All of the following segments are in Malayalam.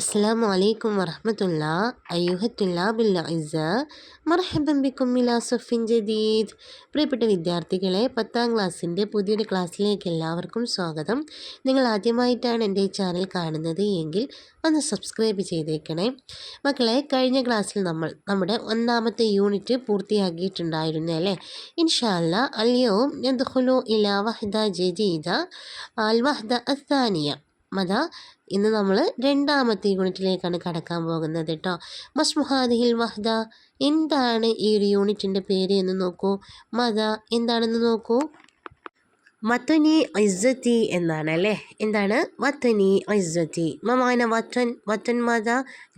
السلام عليكم ورحمة الله أيها الطلاب الأعزاء مرحبا بكم إلى صف جديد പ്രിയപ്പെട്ട വിദ്യാർത്ഥികളെ പത്താം ക്ലാസ്സിൻ്റെ പുതിയൊരു ക്ലാസ്സിലേക്ക് എല്ലാവർക്കും സ്വാഗതം നിങ്ങൾ ആദ്യമായിട്ടാണ് എൻ്റെ ഈ ചാനൽ കാണുന്നത് എങ്കിൽ ഒന്ന് സബ്സ്ക്രൈബ് ചെയ്തേക്കണേ മക്കളെ കഴിഞ്ഞ ക്ലാസ്സിൽ നമ്മൾ നമ്മുടെ ഒന്നാമത്തെ യൂണിറ്റ് പൂർത്തിയാക്കിയിട്ടുണ്ടായിരുന്നു അല്ലേ ഇൻഷാല്ല അല്യവും യദ്ഖുലു ഇല വഹദ ജദീദ അൽ വഹദ അസാനിയ മത ഇന്ന് നമ്മൾ രണ്ടാമത്തെ യൂണിറ്റിലേക്കാണ് കടക്കാൻ പോകുന്നത് കേട്ടോ മസ്മുഹാദിഹിൽ വഹദ എന്താണ് ഈ ഒരു യൂണിറ്റിന്റെ പേര് എന്ന് നോക്കൂ. മത എന്താണെന്ന് നോക്കൂ. വത്തനി ഇസ്സത്തി എന്നാണ് അല്ലേ? എന്താണ്? വത്തനി ഇസ്സത്തി. മമാന വത്തൻ വത്തൻ മത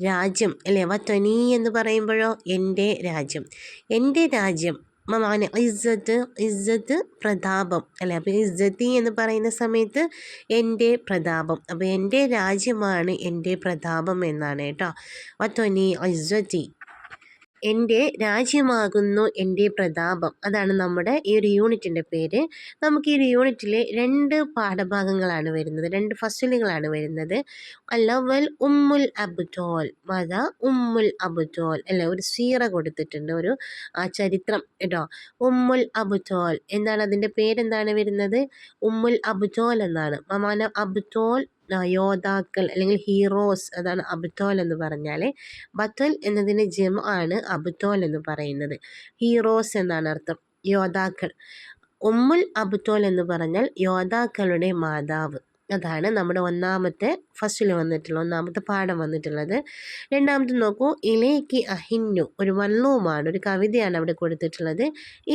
രാജ്യം. അല്ലേ? വത്തനി എന്ന് പറയുമ്പോഴോ? എന്റെ രാജ്യം. എന്റെ രാജ്യം മമാന ഇസ്സത്ത് ഇസ്സത്ത് പ്രതാപം. അല്ലേ? അപ്പോൾ ഇസ്സത്തി എന്ന് പറയുന്ന സമയത്ത് എന്റെ പ്രതാപം. അപ്പോൾ എന്റെ രാജ്യമാണ് എന്റെ പ്രതാപം എന്നാണ് കേട്ടോ. വത്തൊനി ഇസ്സത്തി. എന്റെ രാജ്യമാകുന്നു എന്റെ പ്രതാപം. അതാണ് നമ്മുടെ ഈ ഒരു യൂണിറ്റിന്റെ പേര്. നമുക്ക് ഈ ഒരു യൂണിറ്റിലെ രണ്ട് പാഠഭാഗങ്ങളാണ് വരുന്നത്. രണ്ട് ഫസലുകളാണ് വരുന്നത്. അല്ലവൽ ഉമ്മുൽ അബ്ദോൽ മത ഉമ്മുൽ അബ്ദോൽ അല്ല? ഒരു സീറ കൊടുത്തിട്ടുണ്ട് ഒരു ആ ചരിത്രം കേട്ടോ. ഉമ്മുൽ അബ്ദോൽ എന്താണ് അതിന്റെ പേരെന്താണ് വരുന്നത്? ഉമ്മുൽ അബ്ദോൽ എന്നാണ്. മമാന അബ്ദോൽ യോദ്ധാക്കൾ അല്ലെങ്കിൽ ഹീറോസ് അതാണ് അബ്തോൽ എന്ന് പറഞ്ഞാൽ ബത്തൽ എന്നതിന് ജം ആണ് അബ്തോൽ എന്ന് പറയുന്നത്. ഹീറോസ് എന്നാണ് അർത്ഥം. യോദ്ധാക്കൾ. ഉമ്മുൽ അബ്തോൽ എന്ന് പറഞ്ഞാൽ യോദ്ധാക്കളുടെ മാതാവ്. അതാണ് നമ്മുടെ ഒന്നാമത്തെ ഫസ്റ്റിൽ വന്നിട്ടുള്ള ഒന്നാമത്തെ പാഠം വന്നിട്ടുള്ളത്. രണ്ടാമത്തെ നോക്കൂ ഇലേക്ക് അഹിന്നു ഒരു മല്ലൂമാണ് ഒരു കവിതയാണ് അവിടെ കൊടുത്തിട്ടുള്ളത്.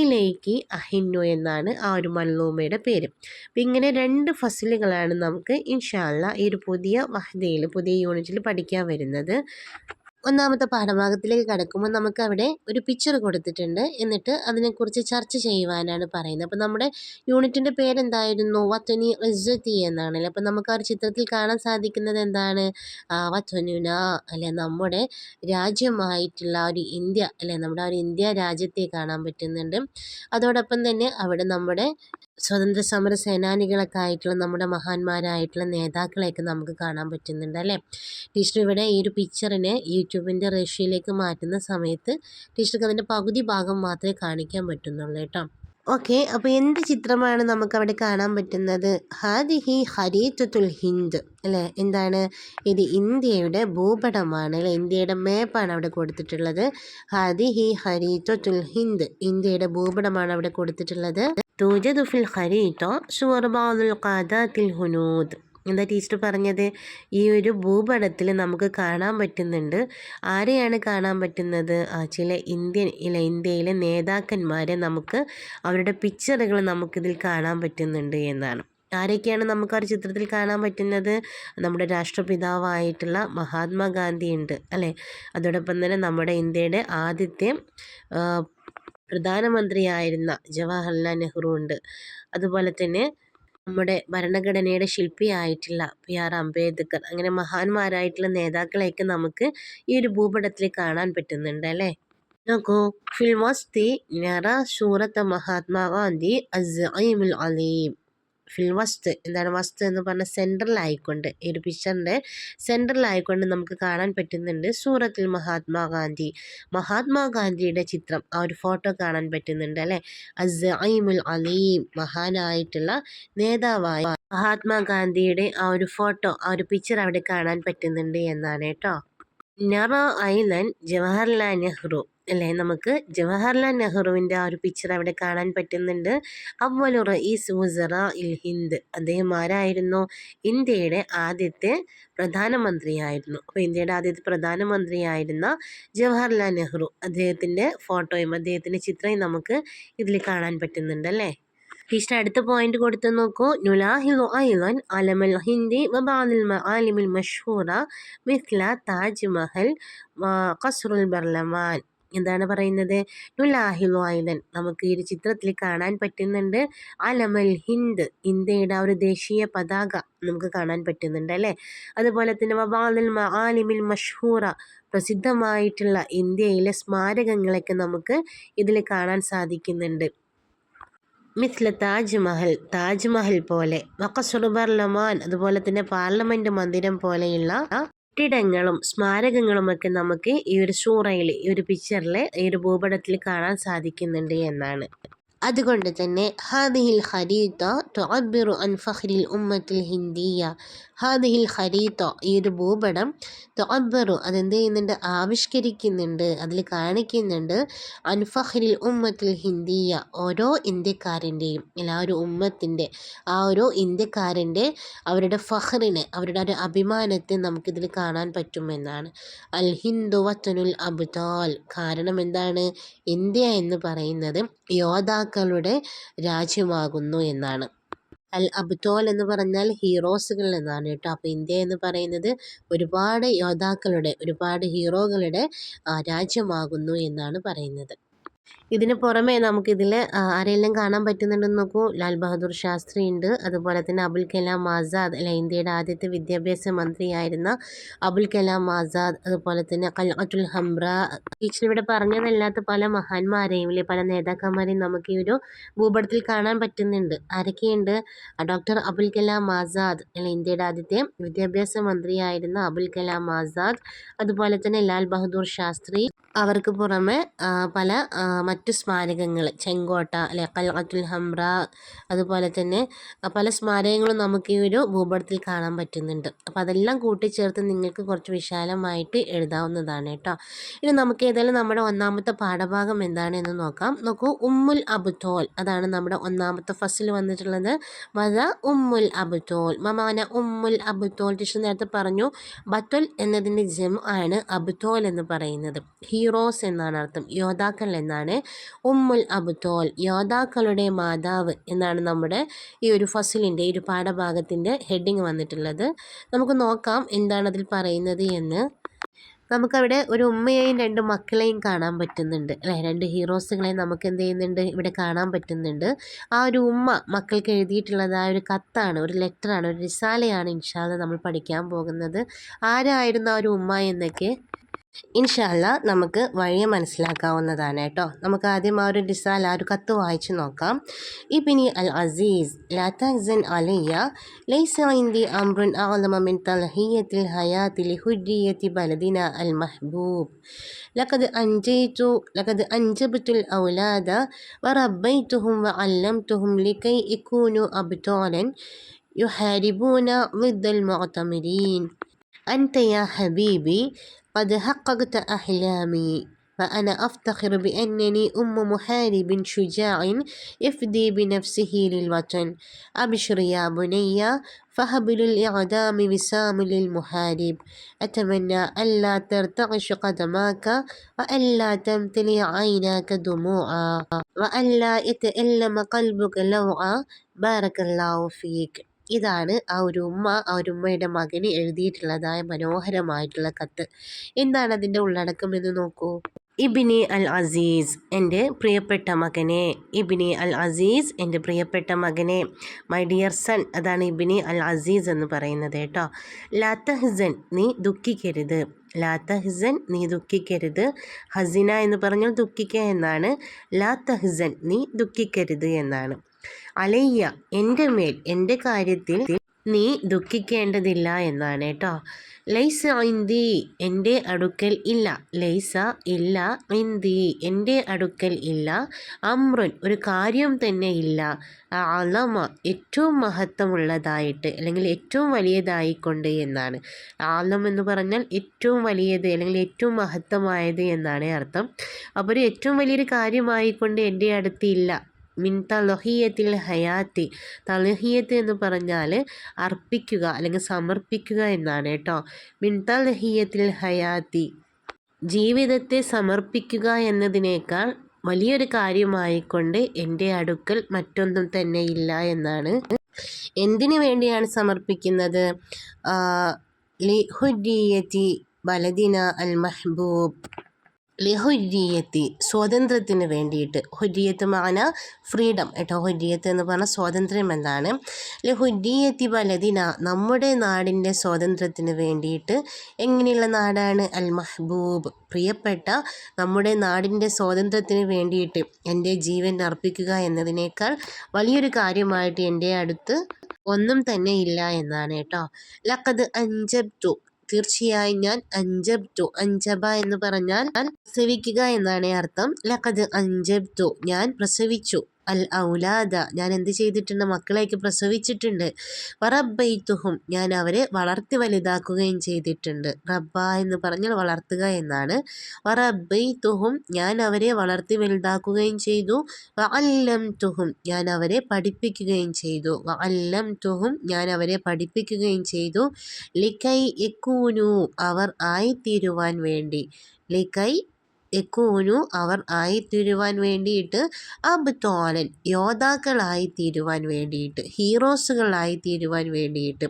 ഇലേക്ക് അഹിന്നു എന്നാണ് ആ ഒരു മല്ലൂമയുടെ പേര്. അപ്പം ഇങ്ങനെ രണ്ട് ഫസലുകളാണ് നമുക്ക് ഇൻഷാല്ല ഈ ഒരു പുതിയ വഹദയിൽ പുതിയ യൂണിറ്റിൽ പഠിക്കാൻ വരുന്നത്. ഒന്നാമത്തെ പാഠഭാഗത്തിലേക്ക് കടക്കുമ്പോൾ നമുക്ക് അവിടെ ഒരു പിക്ചർ കൊടുത്തിട്ടുണ്ട്. എന്നിട്ട് അതിനെക്കുറിച്ച് ചർച്ച ചെയ്യുവാനാണ് പറയുന്നത്. അപ്പോൾ നമ്മുടെ യൂണിറ്റിന്റെ പേരെന്തായിരുന്നു? വത്തൊനി ഇസ്സത്തി എന്നാണല്ലോ അപ്പോൾ നമുക്ക് ആ ഒരു ചിത്രത്തിൽ കാണാൻ സാധിക്കുന്നത് എന്താണ്? വത്തൊനുന അല്ലെ? നമ്മുടെ രാജ്യമായിട്ടുള്ള ഒരു ഇന്ത്യ അല്ലെ? നമ്മുടെ ഒരു ഇന്ത്യ രാജ്യത്തെ കാണാൻ പറ്റുന്നുണ്ട്. അതോടൊപ്പം തന്നെ അവിടെ നമ്മുടെ സ്വതന്ത്ര സമര സേനാനികളൊക്കെ ആയിട്ടുള്ള നമ്മുടെ മഹാന്മാരായിട്ടുള്ള നേതാക്കളെയൊക്കെ നമുക്ക് കാണാൻ പറ്റുന്നുണ്ട് അല്ലേ? ടീച്ചർ ഇവിടെ ഈ ഒരു പിക്ചറിനെ യൂട്യൂബിന്റെ റേഷ്യയിലേക്ക് മാറ്റുന്ന സമയത്ത് ടീച്ചർക്ക് അതിന്റെ പകുതി ഭാഗം മാത്രമേ കാണിക്കാൻ പറ്റുന്നുള്ളൂ കേട്ടോ. ഓക്കെ അപ്പോൾ എന്ത് ചിത്രമാണ് നമുക്കവിടെ കാണാൻ പറ്റുന്നത്? ഹാദിഹി ഹരീത്തുൽ ഹിന്ദ് അല്ലേ? എന്താണ്? ഇത് ഇന്ത്യയുടെ ഭൂപടമാണ് അല്ലെ? ഇന്ത്യയുടെ മാപ്പാണ് അവിടെ കൊടുത്തിട്ടുള്ളത്. ഹാദിഹി ഹരീത്തുൽ ഹിന്ദ് ഇന്ത്യയുടെ ഭൂപടമാണ് അവിടെ കൊടുത്തിട്ടുള്ളത്. توجد في الخريطة صور بعض القادات الهنود എന്താ ടീച്ചർ പറഞ്ഞത് ഈ ഒരു ഭൂപടത്തിൽ നമുക്ക് കാണാൻ പറ്റുന്നുണ്ട് ആരെയാണ് കാണാൻ പറ്റുന്നത് ചില ഇന്ത്യൻ ഇല്ല ഇന്ത്യയിലെ നേതാക്കന്മാരെ നമുക്ക് അവരുടെ പിക്ചറുകൾ നമുക്കിതിൽ കാണാൻ പറ്റുന്നുണ്ട് എന്നാണ് ആരൊക്കെയാണ് നമുക്ക് ആ ഒരു ചിത്രത്തിൽ കാണാൻ പറ്റുന്നത് നമ്മുടെ രാഷ്ട്രപിതാവായിട്ടുള്ള മഹാത്മാഗാന്ധി ഉണ്ട് അല്ലേ അതോടൊപ്പം തന്നെ നമ്മുടെ ഇന്ത്യയുടെ ആദ്യത്തെ പ്രധാനമന്ത്രിയായിരുന്ന ജവഹർലാൽ നെഹ്റു ഉണ്ട് അതുപോലെ തന്നെ നമ്മുടെ ഭരണഘടനയുടെ ശില്പിയായിട്ടുള്ള പി ആർ അംബേദ്കർ അങ്ങനെ മഹാന്മാരായിട്ടുള്ള നേതാക്കളെയൊക്കെ നമുക്ക് ഈ ഒരു ഭൂപടത്തിൽ കാണാൻ പറ്റുന്നുണ്ട് അല്ലേ? നോക്കൂ ഫിൽ വസ്തി നറ സൂറത്ത് മഹാത്മാഗാന്ധി അസീമുൽ അലീം. ഫിൽ വസ്ത് എന്താണ് വസ്തു എന്ന് പറഞ്ഞാൽ സെൻട്രലായിക്കൊണ്ട് ഈ ഒരു പിക്ചറിന്റെ സെൻട്രലായിക്കൊണ്ട് നമുക്ക് കാണാൻ പറ്റുന്നുണ്ട് സൂറത്തിൽ മഹാത്മാഗാന്ധി മഹാത്മാഗാന്ധിയുടെ ചിത്രം ആ ഒരു ഫോട്ടോ കാണാൻ പറ്റുന്നുണ്ട് അല്ലേ? അസൈമുൽ അലീം മഹാനായിട്ടുള്ള നേതാവായ മഹാത്മാഗാന്ധിയുടെ ആ ഒരു ഫോട്ടോ ആ ഒരു പിക്ചർ അവിടെ കാണാൻ പറ്റുന്നുണ്ട് എന്നാണ് കേട്ടോ. നറ ഐലൻഡ് ജവഹർലാൽ നെഹ്റു. അല്ലേ? നമുക്ക് ജവഹർലാൽ നെഹ്റുവിന്റെ ആ ഒരു പിക്ചർ അവിടെ കാണാൻ പറ്റുന്നുണ്ട്. അവലു റഈസ് വുസറ ഇൽ ഹിന്ദ്. അദ്ദേഹം ആരായിരുന്നു? ഇന്ത്യയുടെ ആദ്യത്തെ പ്രധാനമന്ത്രിയായിരുന്നു. അപ്പോൾ ഇന്ത്യയുടെ ആദ്യത്തെ പ്രധാനമന്ത്രിയായിരുന്ന ജവഹർലാൽ നെഹ്റു. അദ്ദേഹത്തിന്റെ ഫോട്ടോയും അദ്ദേഹത്തിന്റെ ചിത്രയും നമുക്ക് ഇതിൽ കാണാൻ പറ്റുന്നുണ്ട് അല്ലേ? ടീച്ചർ അടുത്ത പോയിന്റ് കൊടുത്ത് നോക്കൂ. നുലാഹിലു ഐലൻ അലമൽ ഹിന്ദി വബാദിൽ ആലിമിൽ മഷൂറ മിഥ്ല താജ്മഹൽ കസ്റുൽ ബർലമാൻ. എന്താണ് പറയുന്നത്? നുലാഹിലു നമുക്ക് ഈ ഒരു ചിത്രത്തിൽ കാണാൻ പറ്റുന്നുണ്ട്. അലമൽ ഹിന്ദ് ഇന്ത്യയുടെ ആ ഒരു ദേശീയ പതാക നമുക്ക് കാണാൻ പറ്റുന്നുണ്ട് അല്ലേ? അതുപോലെ തന്നെ വബാദിൽ ആലിമിൽ മഷൂറ പ്രസിദ്ധമായിട്ടുള്ള ഇന്ത്യയിലെ സ്മാരകങ്ങളൊക്കെ നമുക്ക് ഇതിൽ കാണാൻ സാധിക്കുന്നുണ്ട്. മിസ്ല താജ്മഹൽ താജ്മഹൽ പോലെ വക്കസുർ ലമാൻ അതുപോലെ തന്നെ പാർലമെന്റ് മന്ദിരം പോലെയുള്ള കെട്ടിടങ്ങളും സ്മാരകങ്ങളുമൊക്കെ നമുക്ക് ഈ ഒരു സൂറയിൽ ഈ ഒരു പിക്ചറിൽ ഈ ഒരു ഭൂപടത്തിൽ കാണാൻ സാധിക്കുന്നുണ്ട് എന്നാണ്. അതുകൊണ്ട് തന്നെ ഹാദിഹിൽ ഖരീത്ത തുഅബ്ബിറു അൻ ഫഖ്രിൽ ഉമ്മത്തിൽ ഹിന്ദിയ. ഹാദിഹിൽ ഖരീത്ത ഈ ഒരു ഭൂപടം തുഅബ്ബിറു അതെന്ത് ചെയ്യുന്നുണ്ട്? ആവിഷ്കരിക്കുന്നുണ്ട് അതിൽ കാണിക്കുന്നുണ്ട്. അൻ ഫഖ്രിൽ ഉമ്മത്തിൽ ഹിന്ദിയ ഓരോ ഇന്ത്യക്കാരന്റെയും എല്ലാ ഒരു ഉമ്മത്തിന്റെ ആ ഒരു ഇന്ത്യക്കാരന്റെ അവരുടെ ഫഖറിനെ അവരുടെ ഒരു അഭിമാനത്തെ നമുക്കിതിൽ കാണാൻ പറ്റുമെന്നാണ്. അൽ ഹിന്ദു വത്തനുൽ അബ്താൽ. കാരണം എന്താണ്? ഇന്ത്യ എന്ന് പറയുന്നത് യോദ്ധാക്കളുടെ രാജ്യമാകുന്നു എന്നാണ്. അൽ അബ്തോൽ എന്ന് പറഞ്ഞാൽ ഹീറോസുകൾ എന്നാണ് കേട്ടോ. അപ്പോൾ ഇന്ത്യ എന്ന് പറയുന്നത് ഒരുപാട് യോദ്ധാക്കളുടെ ഒരുപാട് ഹീറോകളുടെ രാജ്യമാകുന്നു എന്നാണ് പറയുന്നത്. ഇതിന് പുറമെ നമുക്കിതിൽ ആരെല്ലാം കാണാൻ പറ്റുന്നുണ്ടെന്ന് നോക്കൂ. ലാൽ ബഹദൂർ ശാസ്ത്രി ഉണ്ട്. അതുപോലെ തന്നെ അബുൽ കലാം ആസാദ് അല്ലെ ഇന്ത്യയുടെ ആദ്യത്തെ വിദ്യാഭ്യാസ മന്ത്രിയായിരുന്ന അബുൽ കലാം ആസാദ് അതുപോലെ തന്നെ കൽഅത്തുൽ ഹംറ. ടീച്ചർ ഇവിടെ പറഞ്ഞതല്ലാത്ത പല മഹാന്മാരെയും അല്ലെ പല നേതാക്കന്മാരെയും നമുക്ക് ഈ ഒരു ഭൂപടത്തിൽ കാണാൻ പറ്റുന്നുണ്ട്. ആരൊക്കെയുണ്ട്? ഡോക്ടർ അബുൽ കലാം ആസാദ് അല്ലെ ഇന്ത്യയുടെ ആദ്യത്തെ വിദ്യാഭ്യാസ മന്ത്രിയായിരുന്ന അബുൽ കലാം ആസാദ്. അതുപോലെ തന്നെ ലാൽ ബഹദൂർ ശാസ്ത്രി. അവർക്ക് പുറമെ പല മറ്റു സ്മാരകങ്ങൾ ചെങ്കോട്ട അല്ലെ കൽഅത്തുൽ ഹംറ അതുപോലെ തന്നെ പല സ്മാരകങ്ങളും നമുക്ക് ഈ ഒരു ഭൂപടത്തിൽ കാണാൻ പറ്റുന്നുണ്ട്. അപ്പോൾ അതെല്ലാം കൂട്ടിച്ചേർത്ത് നിങ്ങൾക്ക് കുറച്ച് വിശാലമായിട്ട് എഴുതാവുന്നതാണ് കേട്ടോ. ഇനി നമുക്ക് ഏതായാലും നമ്മുടെ ഒന്നാമത്തെ പാഠഭാഗം എന്താണെന്ന് നോക്കാം. നോക്കൂ ഉമ്മുൽ അബുത്തോൽ അതാണ് നമ്മുടെ ഒന്നാമത്തെ ഫസ്റ്റിൽ വന്നിട്ടുള്ളത്. മത ഉമ്മുൽ അബുത്തോൽ മമാന ഉമ്മുൽ അബുത്തോൽ ടീച്ചർ നേരത്തെ പറഞ്ഞു ബത്തുൽ എന്നതിന്റെ ജം ആണ് അബുത്തോൽ എന്ന് പറയുന്നത്. ഹീറോസ് എന്നാണ് അർത്ഥം. യോദ്ധാക്കൾ എന്നാണ്. ഉമ്മുൽ അബുത്തോൽ യോദ്ധാക്കളുടെ മാതാവ് എന്നാണ് നമ്മുടെ ഈ ഒരു ഫസിലിന്റെ ഈ ഒരു പാഠഭാഗത്തിന്റെ ഹെഡിങ് വന്നിട്ടുള്ളത്. നമുക്ക് നോക്കാം എന്താണ് അതിൽ പറയുന്നത് എന്ന്. നമുക്കവിടെ ഒരു ഉമ്മയെയും രണ്ട് മക്കളെയും കാണാൻ പറ്റുന്നുണ്ട് അല്ലേ? രണ്ട് ഹീറോസുകളെ നമുക്ക് എന്ത് ചെയ്യുന്നുണ്ട്? ഇവിടെ കാണാൻ പറ്റുന്നുണ്ട്. ആ ഒരു ഉമ്മ മക്കൾക്ക് എഴുതിയിട്ടുള്ളത് ആ ഒരു കത്താണ് ഒരു ലെറ്ററാണ് ഒരു റിസാലയാണ് ഇൻഷാല്ല നമ്മൾ പഠിക്കാൻ പോകുന്നത്. ആരായിരുന്നു ആ ഒരു ഉമ്മ എന്നൊക്കെ ഇൻഷാല്ല നമുക്ക് വഴിയെ മനസ്സിലാക്കാവുന്നതാണ് കേട്ടോ നമുക്ക് ആദ്യം ആ ഒരു ഡിസാൽ ആ ഒരു കത്ത് വായിച്ചു നോക്കാം ഇബിനി അൽ അസീസ് ലാ തഹ്സൻ അലയ്യ ലൈസ ഇന്ദി അംറുൻ അഅലമ മിൻ തൽഹിയത്തിൽ ഹയാത്തി ലിഹുരിയത്തി ബലദിന അൽ മഹ്ബൂബ് لقد أنجيت لقد أنجبت الأولاد وربيتهم وعلمتهم لكي يكونوا أبطالا يحاربون ضد المعتمرين أنت يا حبيبي قد حققت أحلامي فأنا أفتخر بأنني أم محارب شجاع يفدي بنفسه للوطن. أبشر يا بني فهبل الإعدام وسام للمحارب. أتمنى ألا ترتعش قدماك وألا تمتلي عيناك دموعا وألا يتألم قلبك لوعا. بارك الله فيك. ഇതാണ് ആ ഒരു ഉമ്മ ആ ഒരു ഉമ്മയുടെ മകന് എഴുതിയിട്ടുള്ളതായ മനോഹരമായിട്ടുള്ള കത്ത്. എന്താണ് അതിന്റെ ഉള്ളടക്കം എന്ന് നോക്കൂ. ഇബിനി അൽ അസീസ് എന്റെ പ്രിയപ്പെട്ട മകനെ. ഇബിനി അൽ അസീസ് എന്റെ പ്രിയപ്പെട്ട മകനെ. മൈ ഡിയർ സൺ അതാണ് ഇബിനി അൽ അസീസ് എന്ന് പറയുന്നത് കേട്ടോ. ലാത്തഹ്സൻ നീ ദുഃഖിക്കരുത്. ലാത്തഹ്സൻ നീ ദുഃഖിക്കരുത്. ഹസിന എന്ന് പറഞ്ഞാൽ ദുഃഖിക്കുക എന്നാണ്. ലാത്തഹ്സൻ നീ ദുഃഖിക്കരുത് എന്നാണ്. അലയ്യ എന്റെ മേൽ എന്റെ കാര്യത്തിൽ നീ ദുഃഖിക്കേണ്ടതില്ല എന്നാണ് കേട്ടോ. ലൈസ ഇന്തി എന്റെ അടുക്കൽ ഇല്ല. ലൈസ ഇല്ല ഇന്തി എന്റെ അടുക്കൽ ഇല്ല. അമ്രുൻ ഒരു കാര്യം തന്നെ ഇല്ല. ആലമ ഏറ്റവും മഹത്വമുള്ളതായിട്ട് അല്ലെങ്കിൽ ഏറ്റവും വലിയതായിക്കൊണ്ട് എന്നാണ്. ആലം എന്ന് പറഞ്ഞാൽ ഏറ്റവും വലിയത് അല്ലെങ്കിൽ ഏറ്റവും മഹത്വമായത് എന്നാണ് അർത്ഥം. അപ്പോൾ ഒരു ഏറ്റവും വലിയൊരു കാര്യമായിക്കൊണ്ട് എന്റെ അടുത്തില്ല മിൻ തലഹിയത്തിൽ ഹയാത്തി. തലഹിയത്ത് എന്ന് പറഞ്ഞാൽ അർപ്പിക്കുക അല്ലെങ്കിൽ സമർപ്പിക്കുക എന്നാണ് കേട്ടോ. മിൻ തലഹിയത്തിൽ ഹയാത്തി. ജീവിതത്തെ സമർപ്പിക്കുക എന്നതിനേക്കാൾ വലിയൊരു കാര്യമായിക്കൊണ്ട് എന്റെ അടുക്കൽ മറ്റൊന്നും തന്നെ ഇല്ല എന്നാണ്. എന്തിനു വേണ്ടിയാണ് സമർപ്പിക്കുന്നത്? ലി ഹുരിയത്തി ബലദിന അൽ മഹ്ബൂബ്. ലിഹുരിയത്തി സ്വാതന്ത്ര്യത്തിന് വേണ്ടിയിട്ട്. ഹുരിയത്ത് മാന ഫ്രീഡം കേട്ടോ. ഹുരിയത്ത് എന്ന് പറഞ്ഞാൽ സ്വാതന്ത്ര്യം എന്താണ്? ലിഹുര്യത്തി വലതിന നമ്മുടെ നാടിന്റെ സ്വാതന്ത്ര്യത്തിന് വേണ്ടിയിട്ട് എങ്ങനെയുള്ള നാടാണ്? അൽ മഹബൂബ് പ്രിയപ്പെട്ട നമ്മുടെ നാടിന്റെ സ്വാതന്ത്ര്യത്തിന് വേണ്ടിയിട്ട് എന്റെ ജീവൻ അർപ്പിക്കുക എന്നതിനേക്കാൾ വലിയൊരു കാര്യമായിട്ട് എന്റെ അടുത്ത് ഒന്നും തന്നെ ഇല്ല എന്നാണ് കേട്ടോ. ലക്കത് അഞ്ചബ്തു തീർച്ചയായും ഞാൻ അഞ്ചബ്തു അഞ്ചബ എന്ന് പറഞ്ഞാൽ പ്രസവിക്കുക എന്നാണ് അർത്ഥം. ലഖദ് അഞ്ചബ്തു ഞാൻ പ്രസവിച്ചു. അൽ ഔലാദ. ഞാൻ എന്ത് ചെയ്തിട്ടുണ്ട്? മക്കളെയൊക്കെ പ്രസവിച്ചിട്ടുണ്ട്. വറബൈത്തുഹും ഞാൻ അവരെ വളർത്തി വലുതാക്കുകയും ചെയ്തിട്ടുണ്ട്. റബ്ബ എന്ന് പറഞ്ഞാൽ വളർത്തുക എന്നാണ്. വറബൈത്തുഹും ഞാൻ അവരെ വളർത്തി വലുതാക്കുകയും ചെയ്തു. വഅല്ലം തുഹും ഞാൻ അവരെ പഠിപ്പിക്കുകയും ചെയ്തു. വഅല്ലം തുഹും ഞാൻ അവരെ പഠിപ്പിക്കുകയും ചെയ്തു. ലിക്കൈ എക്കൂനു അവർ ആയിത്തീരുവാൻ വേണ്ടി. ലിക്കൈ യക്കൂനു അവർ ആയിത്തീരുവാൻ വേണ്ടിയിട്ട് അബ്തോലൻ യോദ്ധാക്കളായി തീരുവാൻ വേണ്ടിയിട്ട് ഹീറോസുകളായി തീരുവാൻ വേണ്ടിയിട്ട്.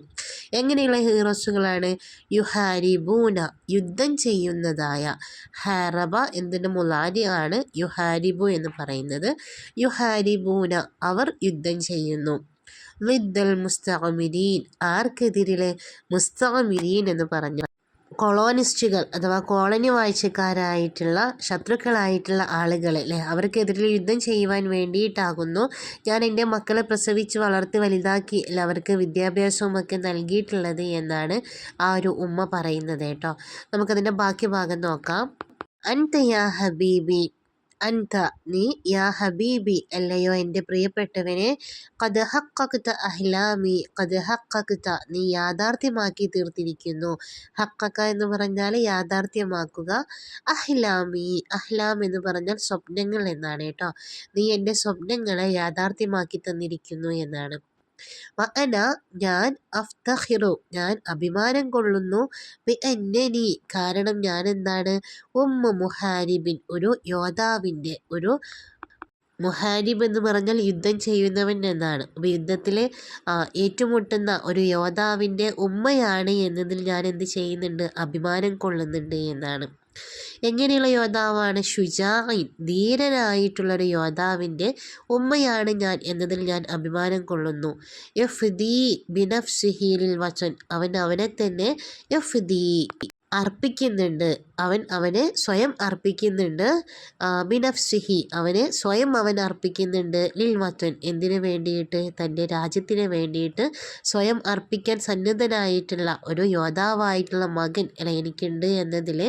എങ്ങനെയുള്ള ഹീറോസുകളാണ്? യുഹാരിബൂന യുദ്ധം ചെയ്യുന്നതായ ഹാരബ എന്നതിന്റെ മുലാരിയാണ് യുഹാരിബു എന്ന് പറയുന്നത്. യുഹാരിബൂന അവർ യുദ്ധം ചെയ്യുന്നു. വിദ്ദൽ മുസ്തഖമിരീൻ ആർക്കെതിരിലെ മുസ്തഖമിരീൻ എന്ന് പറഞ്ഞു കൊളോണിസ്റ്റുകൾ അഥവാ കോളനി വാഴ്ചക്കാരായിട്ടുള്ള ശത്രുക്കളായിട്ടുള്ള ആളുകൾ അല്ലേ? അവർക്കെതിരെ യുദ്ധം ചെയ്യുവാൻ വേണ്ടിയിട്ടാകുന്നു. ഞാൻ എന്റെ മക്കളെ പ്രസവിച്ച് വളർത്തി വലുതാക്കി അല്ല അവർക്ക് വിദ്യാഭ്യാസവും ഒക്കെ നൽകിയിട്ടുള്ളത് എന്നാണ് ആ ഒരു ഉമ്മ പറയുന്നത് കേട്ടോ. നമുക്കതിന്റെ ബാക്കി ഭാഗം നോക്കാം. അൻതയാ ഹബീബി അൻത നീ യാ ഹബീബി അല്ലയോ എന്റെ പ്രിയപ്പെട്ടവനെ? കത് ഹക്കക്ത അഹ്ലാമി കത് ഹക്കക്ത നീ യാഥാർത്ഥ്യമാക്കി തീർത്തിരിക്കുന്നു. ഹക്കക്ക എന്ന് പറഞ്ഞാൽ യാഥാർത്ഥ്യമാക്കുക. അഹ്ലാമി അഹ്ലാം എന്ന് പറഞ്ഞാൽ സ്വപ്നങ്ങൾ എന്നാണ് കേട്ടോ. നീ എന്റെ സ്വപ്നങ്ങളെ യാഥാർത്ഥ്യമാക്കി തന്നിരിക്കുന്നു എന്നാണ്. വഅന ഞാൻ അഫ്തഹിറു ഞാൻ അഭിമാനം കൊള്ളുന്നു. ബി എന്നനി കാരണം ഞാൻ എന്താണ്? ഉമ്മ മുഹാരിബിൻ. ഒരു യോദ്ധാവിന്റെ ഒരു മുഹാരിബ് എന്ന് പറഞ്ഞാൽ യുദ്ധം ചെയ്യുന്നവൻ എന്നാണ്. അപ്പോൾ യുദ്ധത്തിൽ ഏറ്റുമുട്ടുന്ന ഒരു യോദ്ധാവിന്റെ ഉമ്മയാണ് എന്നതിൽ ഞാൻ എന്ത് ചെയ്യുന്നുണ്ട്? അഭിമാനം കൊള്ളുന്നുണ്ട് എന്നാണ്. എങ്ങനെയുള്ള യോദ്ധാവാണ് ഷുജാഇൻ ധീരനായിട്ടുള്ളൊരു യോദ്ധാവിന്റെ ഉമ്മയാണ് ഞാൻ എന്നതിൽ ഞാൻ അഭിമാനം കൊള്ളുന്നു. എഫ് ദി ബിനഫ്സിഹീലിൽ വച്ചൻ. അവൻ അവനെ തന്നെ എഫ് ദി അർപ്പിക്കുന്നുണ്ട്. അവൻ അവനെ സ്വയം അർപ്പിക്കുന്നുണ്ട്. ബിനഫ്സിഹി അവനെ സ്വയം അവൻ അർപ്പിക്കുന്നുണ്ട്. ലിൽ മത്തൻ എന്തിനു വേണ്ടിയിട്ട്? തന്റെ രാജ്യത്തിന് വേണ്ടിയിട്ട് സ്വയം അർപ്പിക്കാൻ സന്നദ്ധനായിട്ടുള്ള ഒരു യോദ്ധാവായിട്ടുള്ള മകൻ അല്ല എനിക്കുണ്ട് എന്നതിൽ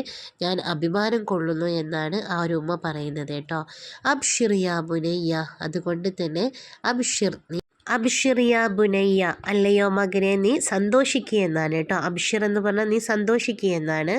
ഞാൻ അഭിമാനം കൊള്ളുന്നു എന്നാണ് ആ ഒരു ഉമ്മ പറയുന്നത് കേട്ടോ. അബ്ഷിർ യാ ബുനയ്യ അതുകൊണ്ട് തന്നെ അബ്ഷിർ അബ്ഷിറിയ ബുനയ്യ അല്ലയോ മകനെ നീ സന്തോഷിക്കുക എന്നാണ് കേട്ടോ. അബ്ഷിർ എന്ന് പറഞ്ഞാൽ നീ സന്തോഷിക്കുക എന്നാണ്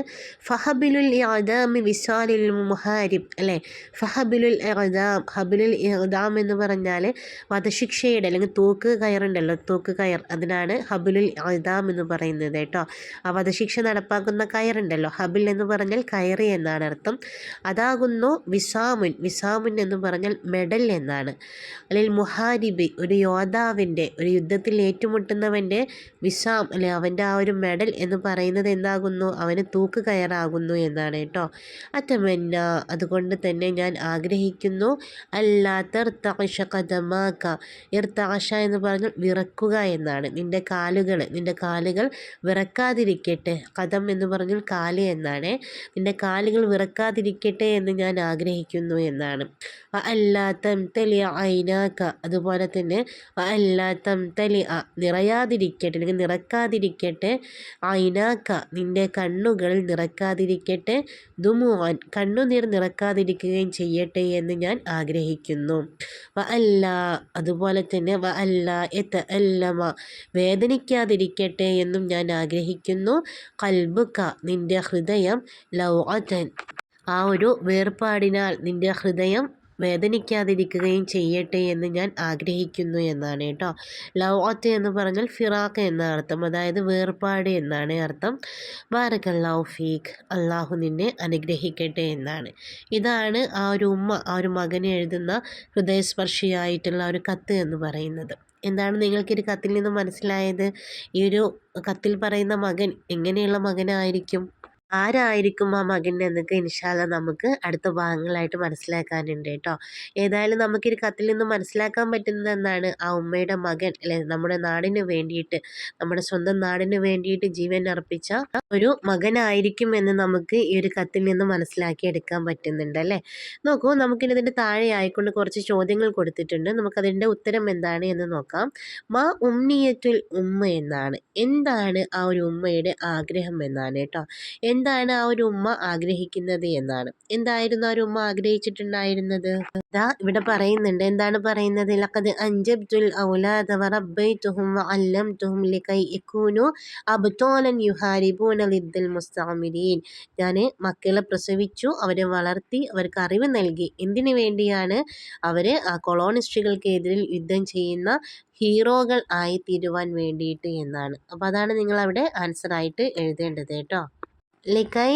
ഫഹബിലുൽ ഇഅദാമി വിസാലിൽ മുഹാരിബ് അല്ലേ? ഫഹബിലുൽ ഇഅദാം ഹബിലുൽ ഇഅദാം എന്ന് പറഞ്ഞാൽ വധശിക്ഷയുടെ അല്ലെങ്കിൽ തൂക്ക് കയറുണ്ടല്ലോ തൂക്ക് കയർ. അതിനാണ് ഹബിലുൽ ഇഅദാം എന്ന് പറയുന്നത് കേട്ടോ. ആ വധശിക്ഷ നടപ്പാക്കുന്ന കയറുണ്ടല്ലോ. ഹബിൽ എന്ന് പറഞ്ഞാൽ കയറി എന്നാണ് അർത്ഥം. അതാകുന്നു വിസാമുൻ. വിസാമുൻ എന്ന് പറഞ്ഞാൽ മെഡൽ എന്നാണ്. അല്ലെങ്കിൽ മുഹാരിബി ഒരു യോദ്ധ യോദ്ധാവിന്റെ ഒരു യുദ്ധത്തിൽ ഏറ്റുമുട്ടുന്നവന്റെ വിഷാം അല്ലെ അവന്റെ ആ ഒരു മെഡൽ എന്ന് പറയുന്നത് എന്താകുന്നു? അവന് തൂക്ക് കയറാകുന്നു എന്നാണ് കേട്ടോ. അറ്റമന്ന അതുകൊണ്ട് തന്നെ ഞാൻ ആഗ്രഹിക്കുന്നു അല്ലാത്ത ഇർത്താഷ കഥമാക്ക ഇർത്താഷ എന്ന് പറഞ്ഞാൽ വിറക്കുക എന്നാണ്. നിന്റെ കാലുകൾ നിന്റെ കാലുകൾ വിറക്കാതിരിക്കട്ടെ കഥം എന്ന് പറഞ്ഞാൽ കാൽ എന്നാണ്. നിന്റെ കാലുകൾ വിറക്കാതിരിക്കട്ടെ എന്ന് ഞാൻ ആഗ്രഹിക്കുന്നു എന്നാണ്. അല്ലാത്ത അതുപോലെ തന്നെ അല്ല തംതലി നിറയാതിരിക്കട്ടെ അല്ലെങ്കിൽ നിറക്കാതിരിക്കട്ടെ ഐനാക്ക നിന്റെ കണ്ണുകൾ നിറക്കാതിരിക്കട്ടെ ദുമുവാൻ കണ്ണുനീർ നിറക്കാതിരിക്കുകയും ചെയ്യട്ടെ എന്ന് ഞാൻ ആഗ്രഹിക്കുന്നു. വ അല്ല അതുപോലെ തന്നെ വ അല്ല എത്ത അല്ലമ വേദനിക്കാതിരിക്കട്ടെ എന്നും ഞാൻ ആഗ്രഹിക്കുന്നു. കൽബുക്ക നിന്റെ ഹൃദയം ലൗഅതൻ ആ ഒരു വേർപാടിനാൽ നിന്റെ ഹൃദയം വേദനിക്കാതിരിക്കുകയും ചെയ്യട്ടെ എന്ന് ഞാൻ ആഗ്രഹിക്കുന്നു എന്നാണ് കേട്ടോ. ലൗഅത്ത് എന്ന് പറഞ്ഞാൽ ഫിറാഖ് എന്ന അർത്ഥം അതായത് വേർപാട് എന്നാണ് അർത്ഥം. ബാരക്കല്ലാഹു ഫീഖ് അള്ളാഹു നിന്നെ അനുഗ്രഹിക്കട്ടെ എന്നാണ്. ഇതാണ് ആ ഒരു ഉമ്മ ആ ഒരു മകന് എഴുതുന്ന ഹൃദയസ്പർശിയായിട്ടുള്ള ഒരു കത്ത് എന്ന് പറയുന്നത്. എന്താണ് നിങ്ങൾക്ക് ഒരു കത്തിൽ നിന്ന് മനസ്സിലായത്? ഈ ഒരു കത്തിൽ പറയുന്ന മകൻ എങ്ങനെയുള്ള മകനായിരിക്കും? ആരായിരിക്കും ആ മകൻ എന്നൊക്കെ ഇൻഷാല്ല നമുക്ക് അടുത്ത ഭാഗങ്ങളായിട്ട് മനസ്സിലാക്കാനുണ്ട് കേട്ടോ. ഏതായാലും ഈ കത്തിൽ നിന്ന് മനസ്സിലാക്കാൻ പറ്റുന്നത് എന്താണ്? ആ ഉമ്മയുടെ മകൻ അല്ലെ നമ്മുടെ നാടിന് വേണ്ടിയിട്ട് നമ്മുടെ സ്വന്തം നാടിന് വേണ്ടിയിട്ട് ജീവൻ അർപ്പിച്ച ഒരു മകനായിരിക്കും എന്ന് നമുക്ക് ഈ ഒരു കത്തിൽ നിന്ന് മനസ്സിലാക്കി എടുക്കാൻ പറ്റുന്നുണ്ട് അല്ലേ? നോക്കൂ നമുക്കിനി ഇതിന്റെ താഴെ ആയിക്കൊണ്ട് കുറച്ച് ചോദ്യങ്ങൾ കൊടുത്തിട്ടുണ്ട്. നമുക്ക് നമുക്കതിന്റെ ഉത്തരം എന്താണ് എന്ന് നോക്കാം. മാ ഉമ്നിയത്തുൽ ഉമ്മ എന്നാണ്. എന്താണ് ആ ഒരു ഉമ്മയുടെ ആഗ്രഹം എന്നാണ് കേട്ടോ. എന്താണ് ആ ഒരു ഉമ്മ ആഗ്രഹിക്കുന്നത് എന്നാണ്. എന്തായിരുന്നു ആ ഒരു ഉമ്മ ആഗ്രഹിച്ചിട്ടുണ്ടായിരുന്നത്? ദാ ഇവിടെ പറയുന്നുണ്ട്. എന്താണ് പറയുന്നത്? ലഖദ് അൻജബ്തുൽ ഔലാദ വറബൈതുഹും വഅല്ലംതുഹും ലികൈ യകൂനു അബ്തോലൻ യുഹാരിബൂന ലിദ്ദൽ മുസ്തഅമിരീൻ ഞാൻ മക്കളെ പ്രസവിച്ചു. അവരെ വളർത്തി അവർക്ക് അറിവ് നൽകി. എന്തിനു വേണ്ടിയാണ് അവർ ആ കൊളോണിസ്റ്റുകൾക്കെതിരിൽ യുദ്ധം ചെയ്യുന്ന ഹീറോകൾ ആയി തീരുവാൻ വേണ്ടിയിട്ട് എന്നാണ്. അപ്പോൾ അതാണ് ആൻസർ ആയിട്ട് എഴുതേണ്ടത് കേട്ടോ. ലക്കൈ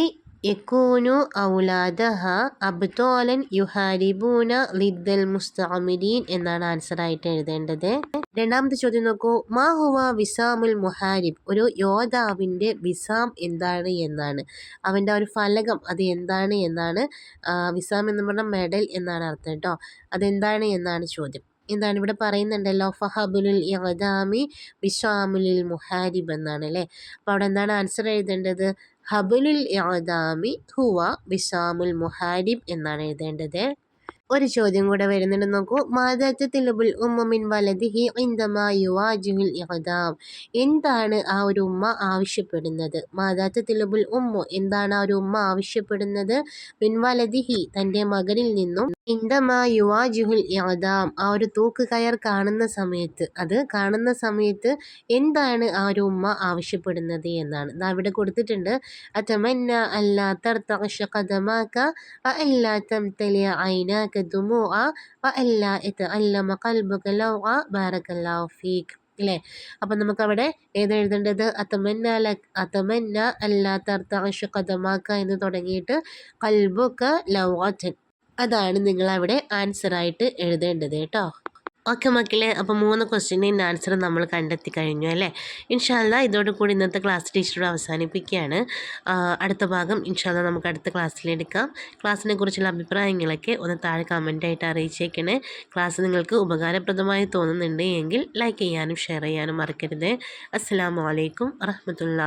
യക്കൂനു ഔലാദഹ അബ്തോലൻ യുഹാരിബൂന ലിദ്ദൽ മുസ്തഅമിരീൻ എന്നാണ് ആൻസർ ആയിട്ട് എഴുതേണ്ടത്. രണ്ടാമത്തെ ചോദ്യം നോക്കൂ. മാ ഹുവ വിസാമുൽ മുഹാരിബ് ഒരു യോദ്ധാവിന്റെ വിസാം എന്താണ് എന്നാണ്. അവന്റെ ഒരു ഫലകം അത് എന്താണ് എന്നാണ്. വിസാം എന്ന് പറഞ്ഞാൽ മെഡൽ എന്നാണ് അർത്ഥം കേട്ടോ. അതെന്താണ് എന്നാണ് ചോദ്യം. എന്താണ് ഇവിടെ പറയുന്നുണ്ടല്ലോ? ഫഹബുലുൽ യഹദാമി വിഷാമുലിൽ മുഹാരിബ് എന്നാണ് അല്ലേ? അപ്പോൾ അവിടെ എന്താണ് ആൻസർ എഴുതേണ്ടത്? ഹബുലുൽ ഇഅദാമി ഹുവ വിസാമുൽ മുഹാരിബ് എന്നാണ് എഴുതേണ്ടത്. ഒരു ചോദ്യം കൂടെ വരുന്നുണ്ട്. നോക്കൂ. മാതാറ്റത്തിലുബുൽ ഉമ്മിൻ വലതിഹി ഇന്ദമാ യുവാജുൽ യഹദാം എന്താണ് ആ ഒരു ഉമ്മ ആവശ്യപ്പെടുന്നത്? മാതാറ്റത്തിലുബുൽ ഉമ്മു. എന്താണ് ആ ഒരു ഉമ്മ ആവശ്യപ്പെടുന്നത്? മിൻ വലതിഹി തന്റെ മകനിൽ നിന്നും ഇന്ദമാ യുവാജുഹുൽ യഹദാം ആ ഒരു തൂക്ക് കയർ കാണുന്ന സമയത്ത് അത് കാണുന്ന സമയത്ത് എന്താണ് ആ ഒരു ഉമ്മ ആവശ്യപ്പെടുന്നത് എന്നാണ്. ഇതാ ഇവിടെ കൊടുത്തിട്ടുണ്ട് അത്തമന്ന അല്ലാ തർത്തഖഷ ഖദമാക അല്ലാ തംതലി ഐനാക ദുമുഅ വഅല്ലാ യതഅല്ലമ ഖൽബുക ലൗഅ ബാറകല്ലാഹു ഫീക് അല്ലേ അപ്പം നമുക്കവിടെ ഏതെഴുതേണ്ടത് അത്തമന്ന അത്തമന്ന അല്ലാ തർത്തഖഷ ഖദമാക എന്ന് തുടങ്ങിയിട്ട് കൽബുക്ക ലവാറ്റൻ അതാണ് നിങ്ങളവിടെ ആൻസറായിട്ട് എഴുതേണ്ടത് കേട്ടോ ഓക്കെ മക്കളെ. അപ്പോൾ മൂന്ന് ക്വസ്റ്റ്യന്റെയും ആൻസർ നമ്മൾ കണ്ടെത്തി കഴിഞ്ഞു അല്ലേ ഇൻഷാല്ല ഇതോടുകൂടി ഇന്നത്തെ ക്ലാസ് ടീച്ചറോട് അവസാനിപ്പിക്കുകയാണ്. അടുത്ത ഭാഗം ഇൻഷാല്ല നമുക്ക് അടുത്ത ക്ലാസ്സിലെടുക്കാം ക്ലാസ്സിനെ കുറിച്ചുള്ള അഭിപ്രായങ്ങളൊക്കെ ഒന്ന് താഴെ കമന്റായിട്ട് അറിയിച്ചേക്കണേ. ക്ലാസ് നിങ്ങൾക്ക് ഉപകാരപ്രദമായി തോന്നുന്നുണ്ട് എങ്കിൽ ലൈക്ക് ചെയ്യാനും ഷെയർ ചെയ്യാനും മറക്കരുത്. അസ്സാം വലൈക്കും വറഹമത്തുള്ള